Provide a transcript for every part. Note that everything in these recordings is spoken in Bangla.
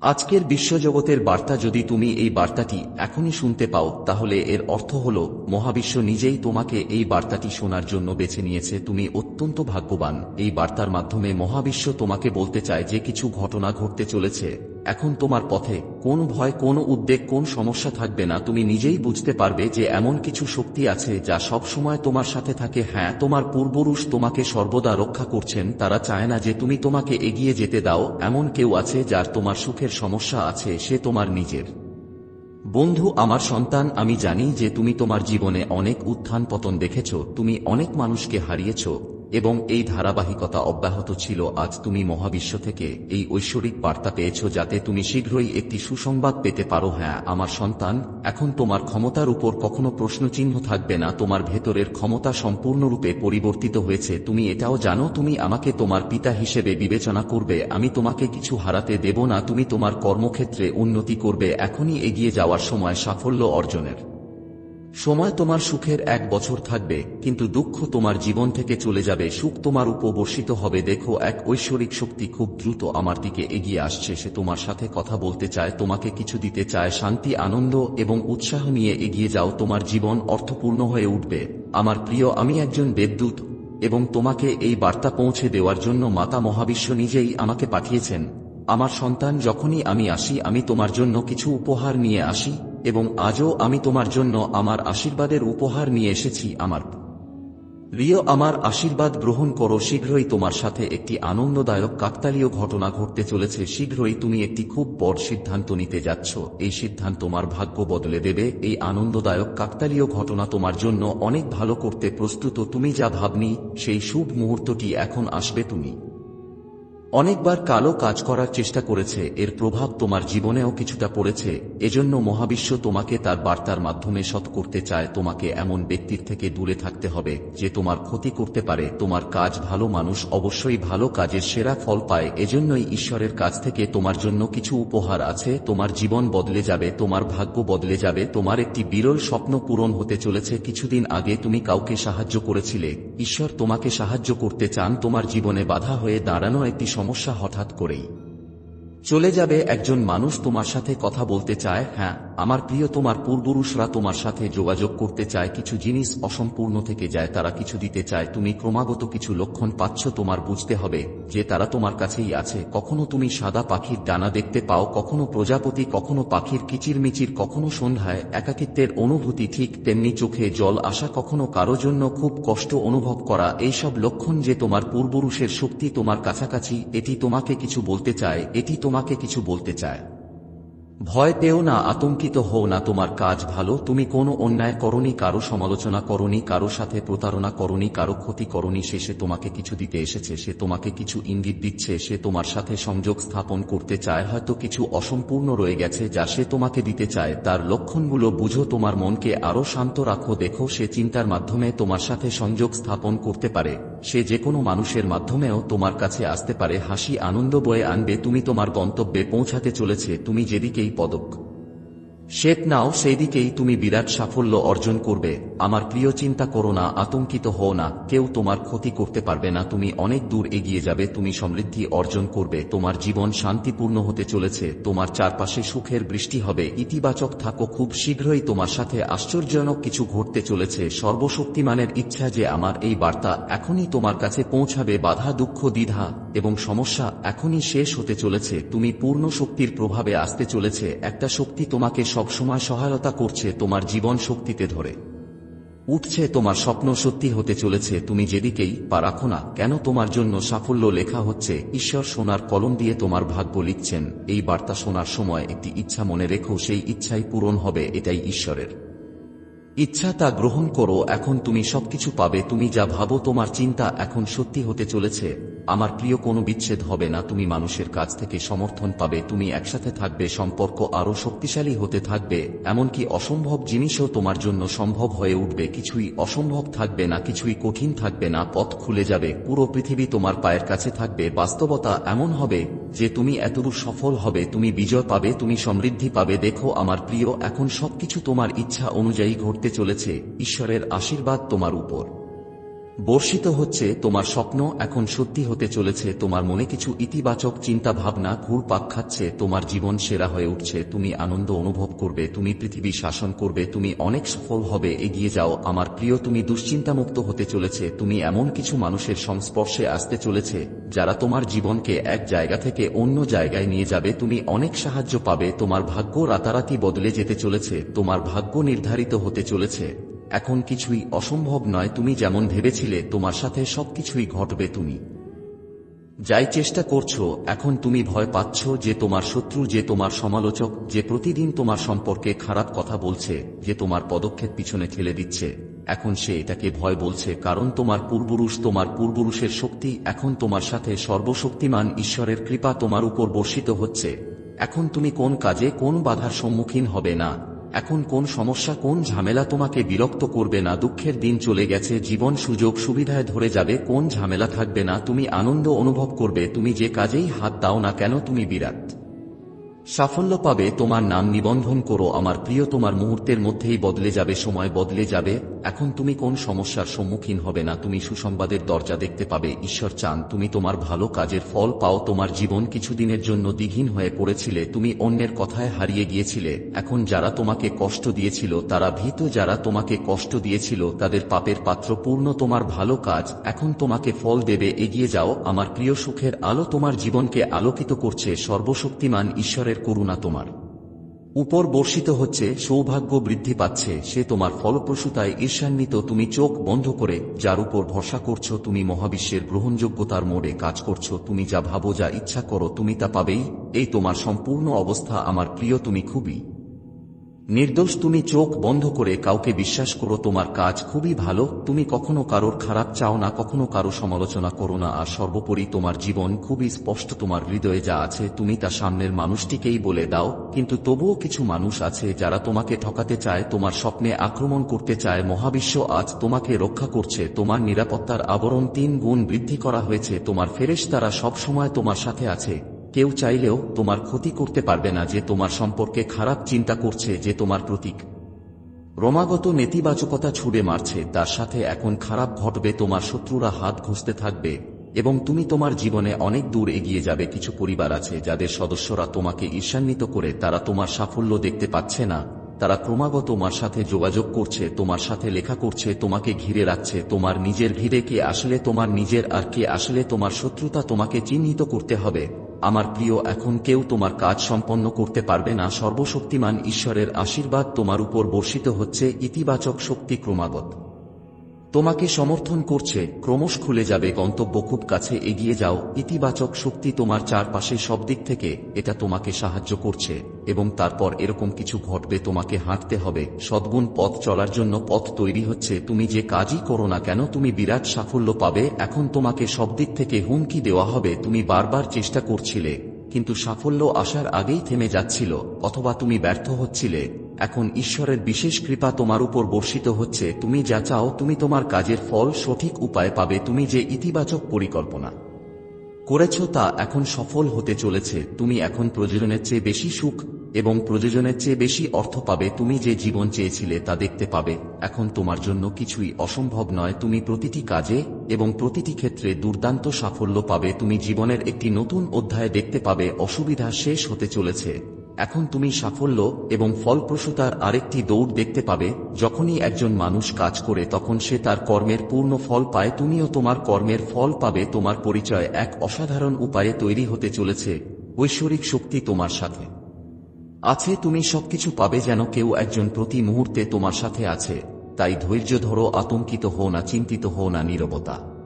আজকের বিশ্বজগতের বার্তা যদি তুমি এই বার্তাটি এখনই শুনতে পাও, তাহলে এর অর্থ হল, মহাবিশ্ব নিজেই তোমাকে এই বার্তাটি শোনার জন্য বেছে নিয়েছে। তুমি অত্যন্ত ভাগ্যবান। এই বার্তার মাধ্যমে মহাবিশ্ব তোমাকে বলতে চায় যে কিছু ঘটনা ঘটতে চলেছে। এখন তোমার পথে কোন ভয়, কোন উদ্বেগ, কোন সমস্যা থাকবে না। তুমি নিজেই বুঝতে পারবে যে এমন কিছু শক্তি আছে যা সব সময় তোমার সাথে থাকে। হ্যাঁ তোমার পূর্বপুরুষ তোমাকে সর্বদা রক্ষা করছেন। তারা চায় না যে তুমি তোমাকে এগিয়ে যেতে দাও। এমন কেউ আছে যার তোমার সুখের সমস্যা আছে, সে তোমার নিজের। বন্ধু, আমার সন্তান, আমি জানি যে তুমি তোমার জীবনে অনেক উত্থান পতন দেখেছ, তুমি অনেক মানুষকে হারিয়েছ এবং এই ধারাবাহিকতা অব্যাহত ছিল। আজ তুমি মহাবিশ্ব থেকে এই ঐশ্বরিক বার্তা পেয়েছ যাতে তুমি শীঘ্রই একটি সুসংবাদ পেতে পারো। হ্যাঁ আমার সন্তান, এখন তোমার ক্ষমতার উপর কখনো প্রশ্নচিহ্ন থাকবে না। তোমার ভেতরের ক্ষমতা সম্পূর্ণরূপে পরিবর্তিত হয়েছে। তুমি এটাও জানো, তুমি আমাকে তোমার পিতা হিসেবে বিবেচনা করবে। আমি তোমাকে কিছু হারাতে দেব না, তুমি তোমার কর্মক্ষেত্রে উন্নতি করবে। এখনই এগিয়ে যাওয়ার সময় সাফল্য অর্জনের। সময় তোমার সুখের এক বছর থাকবে, কিন্তু দুঃখ তোমার জীবন থেকে চলে যাবে, সুখ তোমার উপর বর্ষিত হবে। দেখো, এক ঐশ্বরিক শক্তি খুব দ্রুত আমার দিকে এগিয়ে আসছে, সে তোমার সাথে কথা বলতে চায়, তোমাকে কিছু দিতে চায়, শান্তি, আনন্দ এবং উৎসাহ নিয়ে এগিয়ে যাও, তোমার জীবন অর্থপূর্ণ হয়ে উঠবে। আমার প্রিয়, আমি একজন দেবদূত এবং তোমাকে এই বার্তা পৌঁছে দেওয়ার জন্য মাতা মহাবিশ্ব নিজেই আমাকে পাঠিয়েছেন। আমার সন্তান, যখনই আমি আসি, আমি তোমার জন্য কিছু উপহার নিয়ে আসি। এবং আজও আমি তোমার জন্য আমার আশীর্বাদের উপহার নিয়ে এসেছি আমার। রিয় আমার আশীর্বাদ গ্রহণ করো, শীঘ্রই তোমার সাথে একটি আনন্দদায়ক কাকতালীয় ঘটনা ঘটতে চলেছে। শীঘ্রই তুমি একটি খুব বড় সিদ্ধান্ত নিতে যাচ্ছ। এই সিদ্ধান্ত তোমার ভাগ্য বদলে দেবে। এই আনন্দদায়ক কাকতালীয় ঘটনা তোমার জন্য অনেক ভালো করতে প্রস্তুত। তুমি যা ভাবনি, সেই শুভ মুহূর্তটি এখন আসবে তুমি। অনেকবার কালো কাজ করার চেষ্টা করেছে, এর প্রভাব তোমার জীবনেও কিছুটা পড়েছে, এজন্য মহাবিশ্ব তোমাকে তার বার্তার মাধ্যমে সৎ করতে চায়, তোমাকে এমন ব্যক্তির থেকে দূরে থাকতে হবে, যে তোমার ক্ষতি করতে পারে, তোমার কাজ ভালো মানুষ অবশ্যই ভালো কাজের সেরা ফল পায়, এজন্যই ঈশ্বরের কাছ থেকে তোমার জন্য কিছু উপহার আছে, তোমার জীবন বদলে যাবে, তোমার ভাগ্য বদলে যাবে, তোমার একটি বিরল স্বপ্ন পূরণ হতে চলেছে, কিছুদিন আগে তুমি কাউকে সাহায্য করেছিলে, ঈশ্বর তোমাকে সাহায্য করতে চান, তোমার জীবনে বাধা হয়ে দাঁড়ানো একটি সমস্যা হঠাৎ করেই। চলে যাবে একজন মানুষ তোমার সাথে কথা বলতে চায় হ্যাঁ। আমার প্রিয়, তোমার পূর্বপুরুষরা তোমার সাথে যোগাযোগ করতে চায়, কিছু জিনিস অসম্পূর্ণ থেকে যায়, তারা কিছু দিতে চায়, তুমি ক্রমাগত কিছু লক্ষণ পাচ্ছ, তোমার বুঝতে হবে যে তারা তোমার কাছেই আছে। কখনো তুমি সাদা পাখির ডানা দেখতে পাও, কখনো প্রজাপতি, কখনো পাখির কিচিরমিচির, কখনো সন্ধ্যায় একাকিত্বের অনুভূতি ঠিক তেমনি চোখে জল আসা, কখনো কারও জন্য খুব কষ্ট অনুভব করা, এইসব লক্ষণ যে তোমার পূর্বপুরুষের শক্তি তোমার কাছাকাছি, এটি তোমাকে কিছু বলতে চায়, এটি তোমাকে কিছু বলতে চায়। ভয় পেও না, আতঙ্কিত হও না, তোমার কাজ ভালো। তুমি কোনো অন্যায় করনি, কারও সমালোচনা করনি, কারও সাথে প্রতারণা করনি, কারও ক্ষতি করনি, সে তোমাকে কিছু দিতে এসেছে, সে তোমাকে কিছু ইঙ্গিত দিচ্ছে, সে তোমার সাথে সংযোগ স্থাপন করতে চায়, হয়তো কিছু অসম্পূর্ণ রয়ে গেছে যা সে তোমাকে দিতে চায়। তার লক্ষণগুলো বুঝো, তোমার মনকে আরও শান্ত রাখো, দেখো, সে চিন্তার মাধ্যমে তোমার সাথে সংযোগ স্থাপন করতে পারে। সে যে কোনো মানুষের মাধ্যমেও তোমার কাছে আসতে পারে। হাসি আনন্দ বয়ে আনবে, তুমি তোমার গন্তব্যে পৌঁছাতে চলেছে, তুমি যেদিকেই পদক। শেপ নাও সেই দিকেই তুমি বিরাট সাফল্য অর্জন করবে। আমার প্রিয়, চিন্তা করো না, আতঙ্কিত হও না। কেউ তোমার ক্ষতি করতে পারবে না। তুমি অনেক দূর এগিয়ে যাবে, তুমি সমৃদ্ধি অর্জন করবে। তোমার জীবন শান্তিপূর্ণ হতে চলেছে, তোমার চারপাশে সুখের বৃষ্টি হবে। ইতিবাচক থাকো, খুব শীঘ্রই তোমার সাথে আশ্চর্যজনক কিছু ঘটতে চলেছে। সর্বশক্তিমানের ইচ্ছা যে আমার এই বার্তা এখনই তোমার কাছে পৌঁছাবে। বাধা, দুঃখ, দ্বিধা এবং সমস্যা এখনই শেষ হতে চলেছে। তুমি পূর্ণ শক্তির প্রভাবে আসতে চলেছে। একটা শক্তি তোমাকে সবসময় সহায়তা করছে তোমার জীবন শক্তিতে ধরে। উঠছে তোমার স্বপ্ন সত্যি হতে চলেছে, তুমি যেদিকেই পা রাখো না কেন তোমার জন্য সাফল্য লেখা হচ্ছে, ঈশ্বর সোনার কলম দিয়ে তোমার ভাগ্য লিখছেন, এই বার্তা শোনার সময় একটি ইচ্ছা মনে রেখো, সেই ইচ্ছাই পূরণ হবে, এটাই ঈশ্বরের। ইচ্ছা তা গ্রহণ করো, এখন তুমি সবকিছু পাবে, তুমি যা ভাবো তোমার চিন্তা এখন সত্যি হতে চলেছে আমার প্রিয় কোনো বিচ্ছেদ হবে না, তুমি মানুষের কাছ থেকে সমর্থন পাবে, তুমি একসাথে থাকবে, সম্পর্ক আরও শক্তিশালী হতে থাকবে, এমনকি অসম্ভব জিনিসও তোমার জন্য সম্ভব হয়ে উঠবে, কিছুই অসম্ভব থাকবে না, কিছুই কঠিন থাকবে না, পথ খুলে যাবে, পুরো পৃথিবী তোমার পায়ের কাছে থাকবে, বাস্তবতা এমন হবে যে তুমি এতদূর সফল হবে, তুমি বিজয় পাবে, তুমি সমৃদ্ধি পাবে, দেখো আমার প্রিয়, এখন সবকিছু তোমার ইচ্ছা অনুযায়ী ঘটতে চলেছে, ঈশ্বরের আশীর্বাদ তোমার উপর। বর্ষিত হচ্ছে, তোমার স্বপ্ন এখন সত্যি হতে চলেছে, তোমার মনে কিছু ইতিবাচক চিন্তা ভাবনা ঘুরপাক খাচ্ছে, তোমার জীবন সেরা হয়ে উঠছে, তুমি আনন্দ অনুভব করবে, তুমি পৃথিবী শাসন করবে, তুমি অনেক সফল হবে, এগিয়ে যাও, আমার প্রিয়, তুমি দুশ্চিন্তামুক্ত হতে চলেছে, তুমি এমন কিছু মানুষের সংস্পর্শে আসতে চলেছে, যারা তোমার জীবনকে এক জায়গা থেকে অন্য জায়গায় নিয়ে যাবে, তুমি অনেক সাহায্য পাবে, তোমার ভাগ্য রাতারাতি বদলে যেতে চলেছে, তোমার ভাগ্য নির্ধারিত হতে চলেছে। এখন কিছুই অসম্ভব নয়, তুমি যেমন ভেবেছিলে, তোমার সাথে সবকিছুই ঘটবে তুমি। যাই চেষ্টা করছ, এখন তুমি ভয় পাচ্ছ যে তোমার শত্রু, যে তোমার সমালোচক, যে প্রতিদিন তোমার সম্পর্কে খারাপ কথা বলছে, যে তোমার পদক্ষেপ পিছনে ঠেলে দিচ্ছে। এখন সে এটাকে ভয় বলছে, কারণ তোমার পূর্বপুরুষ, তোমার পূর্বপুরুষের শক্তি এখন তোমার সাথে সর্বশক্তিমান ঈশ্বরের কৃপা তোমার উপর বর্ষিত হচ্ছে। এখন তুমি কোন কাজে কোন বাধার সম্মুখীন হবে না। এখন কোন সমস্যা, কোন ঝামেলা তোমাকে বিরক্ত করবে না, দুঃখের দিন চলে গেছে, জীবন সুযোগ সুবিধায় ধরে যাবে, কোন ঝামেলা থাকবে না, তুমি আনন্দ অনুভব করবে, তুমি যে কাজেই হাত দাও না কেন, তুমি বিরাট সাফল্য পাবে, তোমার নাম নিবন্ধন করো, আমার প্রিয় তোমার মুহূর্তের মধ্যেই বদলে যাবে, সময় বদলে যাবে। এখন তুমি কোন সমস্যার সম্মুখীন হবে না, তুমি সুসংবাদের দরজা দেখতে পাবে, ঈশ্বর চান, তুমি তোমার ভালো কাজের ফল পাও, তোমার জীবন কিছুদিনের জন্য দ্বিঘীন হয়ে পড়েছিলে, তুমি অন্যের কথায় হারিয়ে গিয়েছিলে, এখন যারা তোমাকে কষ্ট দিয়েছিল, তারা ভীত যারা তোমাকে কষ্ট দিয়েছিল, তাদের পাপের পাত্র পূর্ণ তোমার ভালো কাজ, এখন তোমাকে ফল দেবে, এগিয়ে যাও, আমার প্রিয় সুখের আলো তোমার জীবনকে আলোকিত করছে, সর্বশক্তিমান ঈশ্বরের করুণা তোমার। উপর বর্ষিত হচ্ছে, সৌভাগ্য বৃদ্ধি পাচ্ছে, সে তোমার ফলপ্রসূতায় ঈর্ষান্বিত, তুমি চোখ বন্ধ করে, যার উপর ভরসা করছ, তুমি মহাবিশ্বের গ্রহণযোগ্যতার মোড়ে কাজ করছ, তুমি যা ভাবো, যা ইচ্ছা করো, তুমি তা পাবেই, এই তোমার সম্পূর্ণ অবস্থা আমার প্রিয়, তুমি খুবই নির্দোষ, তুমি চোখ বন্ধ করে কাউকে বিশ্বাস করো, তোমার কাজ খুবই ভালো। তুমি কখনো কারোর খারাপ চাও না, কখনো কারও সমালোচনা করো না, আর সর্বোপরি তোমার জীবন খুবই স্পষ্ট, তোমার হৃদয়ে যা আছে, তুমি তা সামনের মানুষটিকেই বলে দাও। কিন্তু তবুও কিছু মানুষ আছে, যারা তোমাকে ঠকাতে চায়, তোমার স্বপ্নে আক্রমণ করতে চায়। মহাবিশ্ব আজ তোমাকে রক্ষা করছে, তোমার নিরাপত্তার আবরণ তিন গুণ বৃদ্ধি করা হয়েছে, তোমার ফেরেশ তারা সবসময় তোমার সাথে আছে। কেউ চাইলেও তোমার ক্ষতি করতে পারবে না যে তোমার সম্পর্কে খারাপ চিন্তা করছে, যে তোমার প্রতীক। ক্রমাগত নেতিবাচকতা ছুড়ে মারছে, তার সাথে এখন খারাপ ঘটবে, তোমার শত্রুরা হাত ঘষতে থাকবে, এবং তুমি তোমার জীবনে অনেক দূর এগিয়ে যাবে। কিছু পরিবার আছে যাদের সদস্যরা তোমাকে ঈর্ষান্বিত করে, তারা তোমার সাফল্য দেখতে পাচ্ছে না। তারা ক্রমাগত তোমার সাথে যোগাযোগ করছে, তোমার সাথে লেখা করছে, তোমাকে ঘিরে রাখছে, তোমার নিজের ভিড়ে কে আসলে তোমার নিজের আর কে আসলে তোমার শত্রুতা তোমাকে চিহ্নিত করতে হবে। আমার প্রিয়, এখন কেউ তোমার কাজ সম্পন্ন করতে পারবে না। সর্বশক্তিমান ঈশ্বরের আশীর্বাদ তোমার উপর বর্ষিত হচ্ছে। ইতিবাচক শক্তি ক্রমাগত। তোমাকে সমর্থন করছে, ক্রমশ খুলে যাবে গন্তব্য খুব কাছে এগিয়ে যাও, ইতিবাচক শক্তি তোমার চারপাশে সব দিক থেকে, এটা তোমাকে সাহায্য করছে, এবং তারপর এরকম কিছু ঘটবে তোমাকে হাঁটতে হবে, সদ্গুণ পথ চলার জন্য পথ তৈরি হচ্ছে, তুমি যে কাজই করো না কেন, তুমি বিরাট সাফল্য পাবে, এখন তোমাকে সব দিক থেকে হুমকি দেওয়া হবে, তুমি বারবার চেষ্টা করছিলে, কিন্তু সাফল্য আসার আগেই থেমে যাচ্ছিল, অথবা তুমি ব্যর্থ হচ্ছিলে। এখন ঈশ্বরের বিশেষ কৃপা তোমার উপর বর্ষিত হচ্ছে, তুমি যা চাও তুমি তোমার কাজের ফল সঠিক উপায় পাবে, তুমি যে ইতিবাচক পরিকল্পনা করেছ তা এখন সফল হতে চলেছে, তুমি এখন প্রয়োজনের চেয়ে বেশি সুখ এবং প্রয়োজনের চেয়ে বেশি অর্থ পাবে, তুমি যে জীবন চেয়েছিলে তা দেখতে পাবে, এখন তোমার জন্য কিছুই অসম্ভব নয়, তুমি প্রতিটি কাজে এবং প্রতিটি ক্ষেত্রে দুর্দান্ত সাফল্য পাবে, তুমি জীবনের একটি নতুন অধ্যায় দেখতে পাবে, অসুবিধা শেষ হতে চলেছে। এখন তুমি সাফল্য এবং ফলপ্রসূতার আরেকটি দৌড় দেখতে পাবে, যখনই একজন মানুষ কাজ করে তখন সে তার কর্মের পূর্ণ ফল পায়, তুমিও তোমার কর্মের ফল পাবে, তোমার পরিচয় এক অসাধারণ উপায়ে তৈরি হতে চলেছে, ঐশ্বরিক শক্তি তোমার সাথে। আছে, তুমি সবকিছু পাবে যেন কেউ একজন প্রতি মুহূর্তে তোমার সাথে আছে, তাই ধৈর্য ধরো, আতঙ্কিত হো না, চিন্তিত হো না, নীরবতা।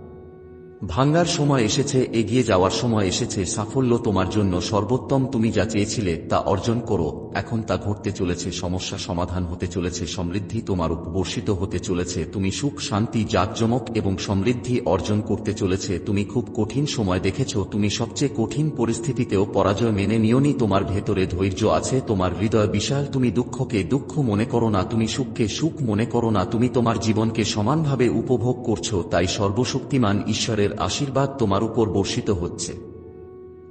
ভাঙ্গার সময় এসেছে, এগিয়ে যাওয়ার সময় এসেছে, সাফল্য তোমার জন্য সর্বোত্তম, তুমি যা চেয়েছিলে তা অর্জন করো। এখন তা ঘটতে চলেছে, সমস্যা সমাধান হতে চলেছে, সমৃদ্ধি তোমার উপবর্ষিত হতে চলেছে, তুমি সুখ, শান্তি, জাঁকজমক এবং সমৃদ্ধি অর্জন করতে চলেছে, তুমি খুব কঠিন সময় দেখেছ, তুমি সবচেয়ে কঠিন পরিস্থিতিতেও পরাজয় মেনে নিয়নি তোমার ভেতরে ধৈর্য আছে, তোমার হৃদয় বিশাল, তুমি দুঃখকে দুঃখ মনে করো না, তুমি সুখকে সুখ মনে করো না, তুমি তোমার জীবনকে সমানভাবে উপভোগ করছ, তাই সর্বশক্তিমান ঈশ্বরের আশীর্বাদ তোমার উপর বর্ষিত হচ্ছে।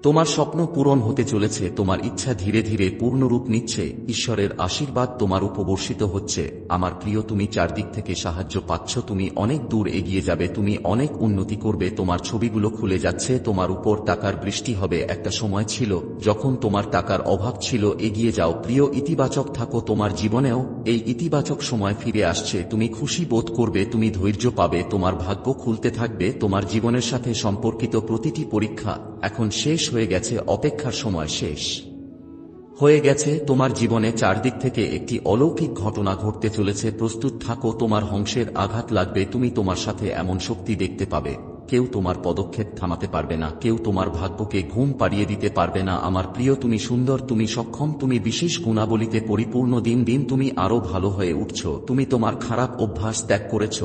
তোমার স্বপ্ন পূরণ হতে চলেছে, তোমার ইচ্ছা ধীরে ধীরে পূর্ণরূপ নিচ্ছে, ঈশ্বরের আশীর্বাদ তোমার উপবর্ষিত হচ্ছে। আমার প্রিয়, তুমি চারদিক থেকে সাহায্য পাচ্ছ, তুমি অনেক দূর এগিয়ে যাবে, তুমি অনেক উন্নতি করবে, তোমার ছবিগুলো খুলে যাচ্ছে, তোমার উপর টাকার বৃষ্টি হবে। একটা সময় ছিল যখন তোমার টাকার অভাব ছিল, এগিয়ে যাও। প্রিয়, ইতিবাচক থাকো, তোমার জীবনেও এই ইতিবাচক সময় ফিরে আসছে। তুমি খুশি বোধ করবে, তুমি ধৈর্য পাবে, তোমার ভাগ্য খুলতে থাকবে, তোমার জীবনের সাথে সম্পর্কিত প্রতিটি পরীক্ষা এখন শেষ হয়ে গেছে, অপেক্ষার সময় শেষ। হয়ে গেছে, তোমার জীবনে চারদিক থেকে একটি অলৌকিক ঘটনা ঘটতে চলেছে। প্রস্তুত থাকো, তোমার হংসের আঘাত লাগবে, তুমি তোমার সাথে এমন শক্তি দেখতে পাবে। কেউ তোমার পদক্ষেপ থামাতে পারবে না, কেউ তোমার ভাগ্যকে ঘুম পাড়িয়ে দিতে পারবে না। আমার প্রিয়, তুমি সুন্দর, তুমি সক্ষম, তুমি বিশেষ গুণাবলীতে পরিপূর্ণ, দিন দিন তুমি আরও ভালো হয়ে উঠছ, তুমি তোমার খারাপ অভ্যাস ত্যাগ করেছ।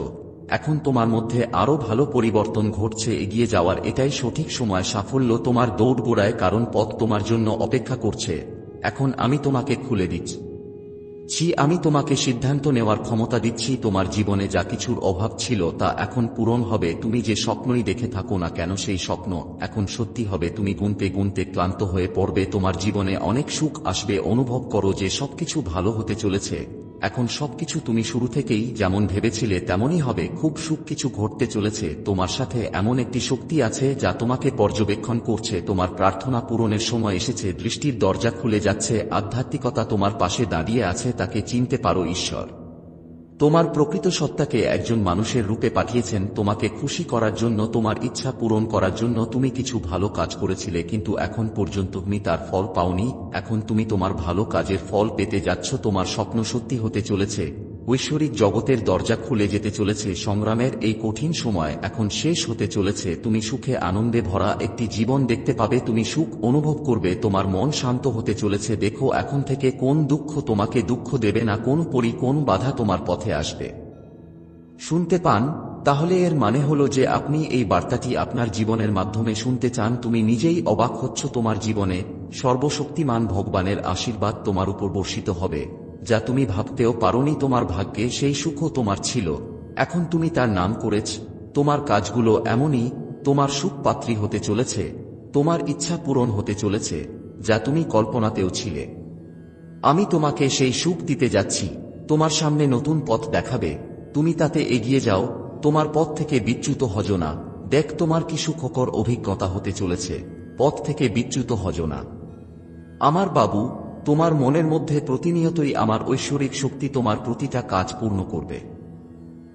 এখন তোমার মধ্যে আরও ভালো পরিবর্তন ঘটছে, এগিয়ে যাওয়ার এটাই সঠিক সময় সাফল্য তোমার দৌড় গোড়ায় কারণ পথ তোমার জন্য অপেক্ষা করছে। এখন আমি তোমাকে খুলে দিচ্ছি। ছি, আমি তোমাকে সিদ্ধান্ত নেওয়ার ক্ষমতা দিচ্ছি, তোমার জীবনে যা কিছুর অভাব ছিল তা এখন পূরণ হবে, তুমি যে স্বপ্নই দেখে থাকো না কেন সেই স্বপ্ন এখন সত্যি হবে, তুমি গুনতে গুনতে ক্লান্ত হয়ে পড়বে, তোমার জীবনে অনেক সুখ আসবে, অনুভব করো যে সবকিছু ভালো হতে চলেছে। এখন সবকিছু তুমি শুরু থেকেই যেমন ভেবেছিলে তেমনই হবে। খুব সুখ কিছু ঘটতে চলেছে। তোমার সাথে এমন একটি শক্তি আছে যা তোমাকে পর্যবেক্ষণ করছে। তোমার প্রার্থনা পূরণের সময় এসেছে। দৃষ্টির দরজা খুলে যাচ্ছে। আধ্যাত্মিকতা তোমার পাশে দাঁড়িয়ে আছে। তাকে চিনতে পারো, ঈশ্বর। তোমার প্রকৃত সত্তাকে একজন মানুষের রূপে পাঠিয়েছেন, তোমাকে খুশি করার জন্য, তোমার ইচ্ছা পূরণ করার জন্য তুমি কিছু ভালো কাজ করেছিলে, কিন্তু এখন পর্যন্ত তুমি তার ফল পাওনি, এখন তুমি তোমার ভালো কাজের ফল পেতে যাচ্ছ, তোমার স্বপ্ন সত্যি হতে চলেছে। ঐশ্বরিক জগতের দরজা খুলে যেতে চলেছে সংগ্রামের এই কঠিন সময়। এখন শেষ হতে চলেছে। তুমি সুখে আনন্দে ভরা একটি জীবন দেখতে পাবে। তুমি সুখ অনুভব করবে। তোমার মন শান্ত হতে চলেছে। দেখো এখন থেকে কোন দুঃখ তোমাকে দুঃখ দেবে না, কোন পরি কোন বাধা তোমার পথে আসবে। শুনতে পান? তাহলে এর মানে হলো যে আপনি এই বার্তাটি আপনার জীবনের মাধ্যমে শুনতে চান। তুমি নিজেই অবাক হচ্ছ তোমার জীবনে। সর্বশক্তিমান ভগবানের আশীর্বাদ তোমার উপর বর্ষিত হবে। যা তুমি ভাবতেও পারোনি তোমার ভাগ্যে, সেই সুখও তোমার ছিল। এখন তুমি তার নাম করেছ, তোমার কাজগুলো এমনই, তোমার সুখ পাত্রী হতে চলেছে, তোমার ইচ্ছা পূরণ হতে চলেছে, যা তুমি কল্পনাতেও ছিলে। আমি তোমাকে সেই সুখ দিতে যাচ্ছি, তোমার সামনে নতুন পথ দেখাবে, তুমি তাতে এগিয়ে যাও, তোমার পথ থেকে বিচ্যুত হজ না। দেখ তোমার কি সুখকর অভিজ্ঞতা হতে চলেছে, পথ থেকে বিচ্যুত হজ না। আমার বাবু তোমার মনের মধ্যে প্রতিনিয়তই আমার ঐশ্বরিক শক্তি তোমার প্রতিটা কাজ পূর্ণ করবে।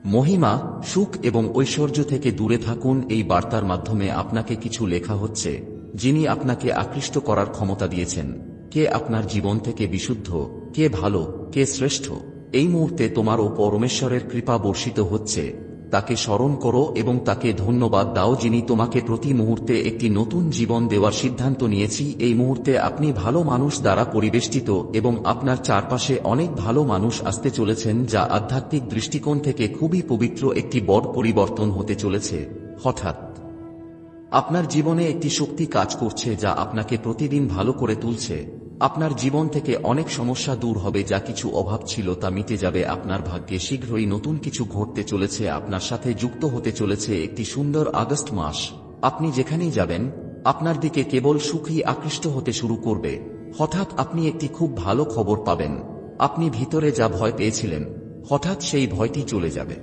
মহিমা, সুখ এবং ঐশ্বর্য থেকে দূরে থাকুন এই বার্তার মাধ্যমে আপনাকে কিছু লেখা হচ্ছে, যিনি আপনাকে আকৃষ্ট করার ক্ষমতা দিয়েছেন। কে আপনার জীবন থেকে বিশুদ্ধ, কে ভালো, কে শ্রেষ্ঠ? এই মুহূর্তে তোমার ও পরমেশ্বরের কৃপা বর্ষিত হচ্ছে। তাকে স্মরণ করো এবং তাকে ধন্যবাদ দাও যিনি তোমাকে প্রতি মুহূর্তে একটি নতুন জীবন দেওয়ার সিদ্ধান্ত নিয়েছি। এই মুহূর্তে আপনি ভালো মানুষ দ্বারা পরিবেষ্টিত এবং আপনার চারপাশে অনেক ভালো মানুষ আসতে চলেছেন যা আধ্যাত্মিক দৃষ্টিকোণ থেকে খুবই পবিত্র একটি বড় পরিবর্তন হতে চলেছে। হঠাৎ আপনার জীবনে একটি শক্তি কাজ করছে যা আপনাকে প্রতিদিন ভালো করে তুলছে। আপনার জীবন থেকে অনেক সমস্যা দূর হবে, যা কিছু অভাব ছিল তা মিটে যাবে। আপনার ভাগ্যে শীঘ্রই নতুন কিছু ঘটতে চলেছে। আপনার সাথে যুক্ত হতে চলেছে একটি সুন্দর আগস্ট মাস। আপনি যেখানেই যাবেন, আপনার দিকে কেবল সুখী আকৃষ্ট হতে শুরু করবে। হঠাৎ আপনি একটি খুব ভালো খবর পাবেন। আপনি ভিতরে যা ভয় পেয়েছিলেন, হঠাৎ সেই ভয়টি চলে যাবে।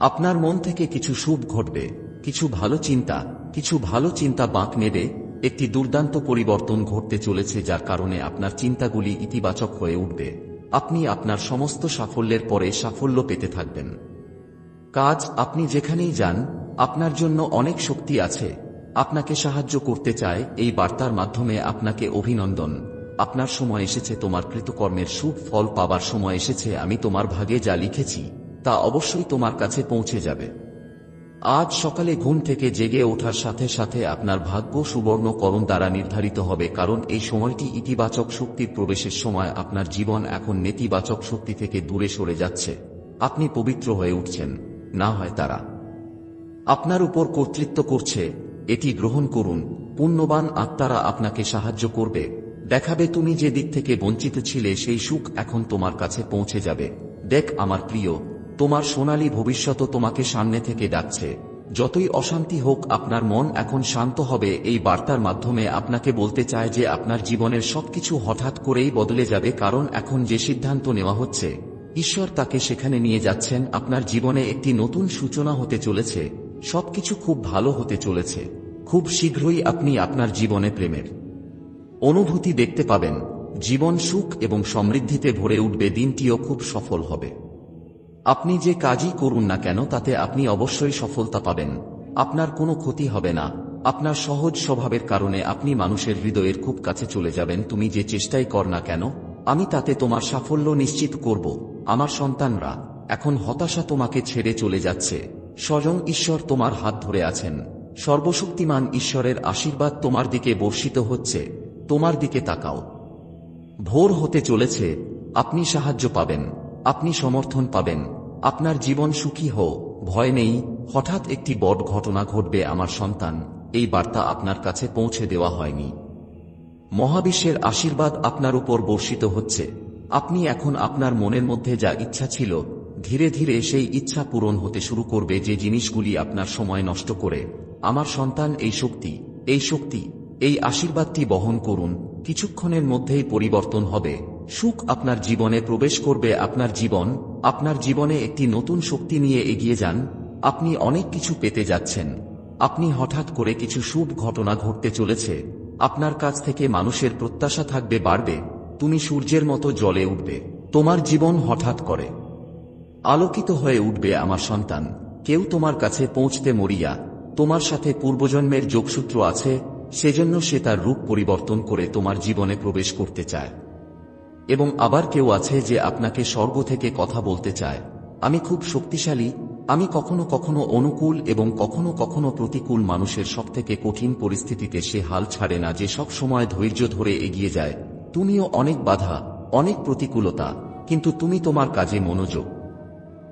আপনার মন থেকে কিছু শুভ ঘটবে, কিছু ভালো চিন্তা, কিছু ভালো চিন্তা বাঁক নেবে একটি দুর্দান্ত পরিবর্তন ঘটতে চলেছে যার কারণে আপনার চিন্তাগুলি ইতিবাচক হয়ে উঠবে। আপনি আপনার সমস্ত সাফল্যের পরে সাফল্য পেতে থাকবেন। কাজ, আপনি যেখানেই যান, আপনার জন্য অনেক শক্তি আছে। আপনাকে সাহায্য করতে চায় এই বার্তার মাধ্যমে আপনাকে অভিনন্দন। আপনার সময় এসেছে, তোমার কৃতকর্মের সুখ ফল পাবার সময় এসেছে, আমি তোমার ভাগে যা লিখেছি, তা অবশ্যই তোমার কাছে পৌঁছে যাবে। আজ সকালে ঘুম থেকে জেগে ওঠার সাথে সাথে আপনার ভাগ্য সুবর্ণকরণ দ্বারা নির্ধারিত হবে, কারণ এই সময়টি ইতিবাচক শক্তির প্রবেশের সময় আপনার জীবন এখন নেতিবাচক শক্তি থেকে দূরে সরে যাচ্ছে। আপনি পবিত্র হয়ে উঠছেন, না হয় তারা। আপনার উপর কর্তৃত্ব করছে, এটি গ্রহণ করুন, পুণ্যবান আত্মারা আপনাকে সাহায্য করবে। দেখাবে তুমি যে দিক থেকে বঞ্চিত ছিলে, সেই সুখ এখন তোমার কাছে পৌঁছে যাবে। দেখ আমার প্রিয় তোমার সোনালী ভবিষ্যৎ তোমাকে সামনে থেকে ডাকছে। যতই অশান্তি হোক, আপনার মন এখন শান্ত হবে। এই বার্তার মাধ্যমে আপনাকে বলতে চায় যে আপনার জীবনের সবকিছু হঠাৎ করেই বদলে যাবে, কারণ এখন যে সিদ্ধান্ত নেওয়া হচ্ছে, ঈশ্বর তাকে সেখানে নিয়ে যাচ্ছেন। আপনার জীবনে একটি নতুন সূচনা হতে চলেছে। সবকিছু খুব ভালো হতে চলেছে। খুব শীঘ্রই আপনি আপনার জীবনে প্রেমের অনুভূতি দেখতে পাবেন। জীবন সুখ এবং সমৃদ্ধিতে ভরে উঠবে, দিনটিও খুব সফল হবে। আপনি যে কাজই করুন না কেন, তাতে আপনি অবশ্যই সফলতা পাবেন। আপনার কোনো ক্ষতি হবে না। আপনার সহজ স্বভাবের কারণে আপনি মানুষের হৃদয়ের খুব কাছে চলে যাবেন। তুমি যে চেষ্টাই কর না কেন, আমি তাতে তোমার সাফল্য নিশ্চিত করব। আমার সন্তানরা, এখন হতাশা তোমাকে ছেড়ে চলে যাচ্ছে। স্বয়ং ঈশ্বর তোমার হাত ধরে আছেন। সর্বশক্তিমান ঈশ্বরের আশীর্বাদ তোমার দিকে বর্ষিত হচ্ছে। তোমার দিকে তাকাও। ভোর হতে চলেছে। আপনি সাহায্য পাবেন। আপনি সমর্থন পাবেন। আপনার জীবন সুখী হো ভয় নেই, হঠাৎ একটি বড় ঘটনা ঘটবে আমার সন্তান, এই বার্তা আপনার কাছে পৌঁছে দেওয়া হয়নি। মহাবিশ্বের আশীর্বাদ আপনার উপর বর্ষিত হচ্ছে। আপনি এখন আপনার মনের মধ্যে যা ইচ্ছা ছিল, ধীরে ধীরে সেই ইচ্ছা পূরণ হতে শুরু করবে যে জিনিসগুলি আপনার সময় নষ্ট করে। আমার সন্তান, এই শক্তি এই শক্তি, এই আশীর্বাদটি বহন করুন, কিছুক্ষণের মধ্যেই পরিবর্তন হবে। সুখ আপনার জীবনে প্রবেশ করবে, আপনার জীবন, আপনার জীবনে একটি নতুন শক্তি নিয়ে এগিয়ে যান, আপনি অনেক কিছু পেতে যাচ্ছেন। আপনি হঠাৎ করে কিছু শুভ ঘটনা ঘটতে চলেছে, আপনার কাছ থেকে মানুষের প্রত্যাশা থাকবে বাড়বে, তুমি সূর্যের মতো জলে উঠবে, তোমার জীবন হঠাৎ করে আলোকিত হয়ে উঠবে আমার সন্তান, কেউ তোমার কাছে পৌঁছতে মরিয়া, তোমার সাথে পূর্বজন্মের যোগসূত্র আছে, সেজন্য সে তার রূপ পরিবর্তন করে তোমার জীবনে প্রবেশ করতে চায়। এবং আবার কেউ আছে যে আপনাকে স্বর্গ থেকে কথা বলতে চায়। আমি খুব শক্তিশালী, আমি কখনো কখনো অনুকূল এবং কখনো কখনো প্রতিকূল মানুষের সব থেকে কঠিন পরিস্থিতিতে সে হাল ছাড়ে না যে সব সময় ধৈর্য ধরে এগিয়ে যায়। তুমিও অনেক বাধা, অনেক প্রতিকূলতা, কিন্তু তুমি তোমার কাজে মনোযোগ।